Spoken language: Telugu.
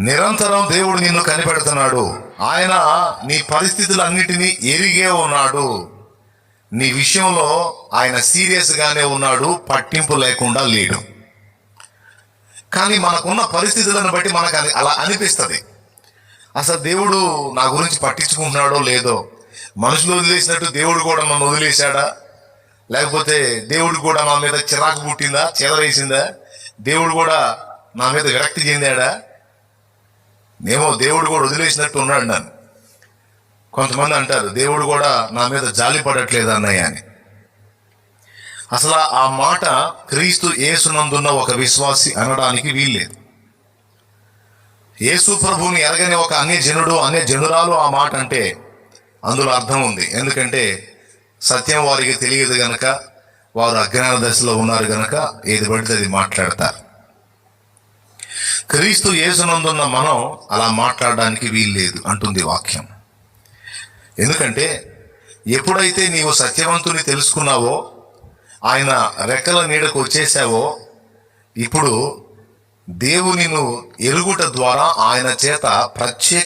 నిరంతరం దేవుడు నిన్ను కనిపెడుతున్నాడు. ఆయన నీ పరిస్థితులన్నిటినీ ఎరిగే ఉన్నాడు. నీ విషయంలో ఆయన సీరియస్గానే ఉన్నాడు పట్టింపు లేకుండా లేడు. కానీ మనకున్న పరిస్థితులను బట్టి మనకు అది అలా అనిపిస్తుంది. అసలు దేవుడు నా గురించి పట్టించుకుంటున్నాడో లేదో? మనుషులు వదిలేసినట్టు దేవుడు కూడా నన్ను వదిలేశాడా? లేకపోతే దేవుడు కూడా నా మీద చిరాకు పుట్టిందా చెదరేసిందా దేవుడు కూడా నా మీద విరక్తి చెందాడా? నేమో దేవుడు కూడా వదిలేసినట్టు ఉన్నాడు నన్ను. కొంతమంది అంటారు దేవుడు కూడా నా మీద జాలి పడట్లేదు అన్నయ్య అని. అసలు ఆ మాట క్రీస్తు ఏసునందున్న ఒక విశ్వాసి అనడానికి వీల్లేదు. యేసు ప్రభువుని ఎరగని ఒక అన్య జనుడు అన్య జనురాలు ఆ మాట అంటే అందులో అర్థం ఉంది. ఎందుకంటే సత్యం వారికి తెలియదు గనక వారు అజ్ఞాన దశలో ఉన్నారు గనక ఏది పడితే అది మాట్లాడతారు. క్రీస్తు యేసునందున్న మనం అలా మాట్లాడడానికి వీల్లేదు అంటుంది వాక్యం. ఎందుకంటే ఎప్పుడైతే నీవు సత్యవంతుని తెలుసుకున్నావో ఆయన రెక్కల నీడకు వచ్చేసావో ఇప్పుడు దేవునిను ఎరుగుట ద్వారా ఆయన చేత ప్రత్యేక